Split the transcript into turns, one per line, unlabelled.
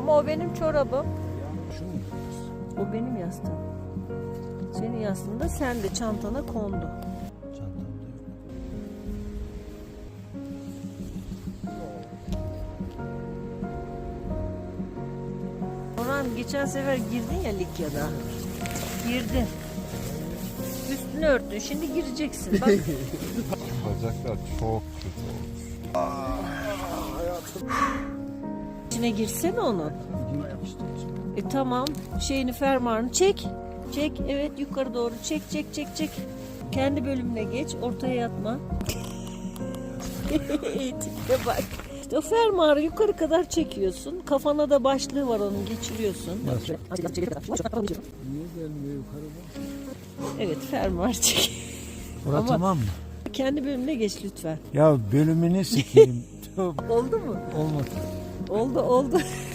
Ama o benim çorabım.
Mu?
O benim yastığım. Senin yastığında sen de çantana kondu.
Çantamda yok.
Orhan geçen sefer girdin ya Likya'da. Girdin. Üstünü örttün. Şimdi gireceksin. Bak
Bacaklar çok kötü olmuş.
İçine girsene onun. E tamam. Şeyini fermuarını çek. Çek. Evet yukarı doğru çek çek çek çek. Kendi bölümüne geç. Ortaya yatma. Tipe bak. İşte o fermuarı yukarı kadar çekiyorsun. Kafana da başlığı var onun geçiriyorsun.
Niye gelmiyor yukarıda?
Evet fermuar çek. Ama-
tamam mı?
Kendi bölümüne geç lütfen.
Ya bölümünü sikeyim.
Oldu mu?
Olmadı.
Oldu oldu.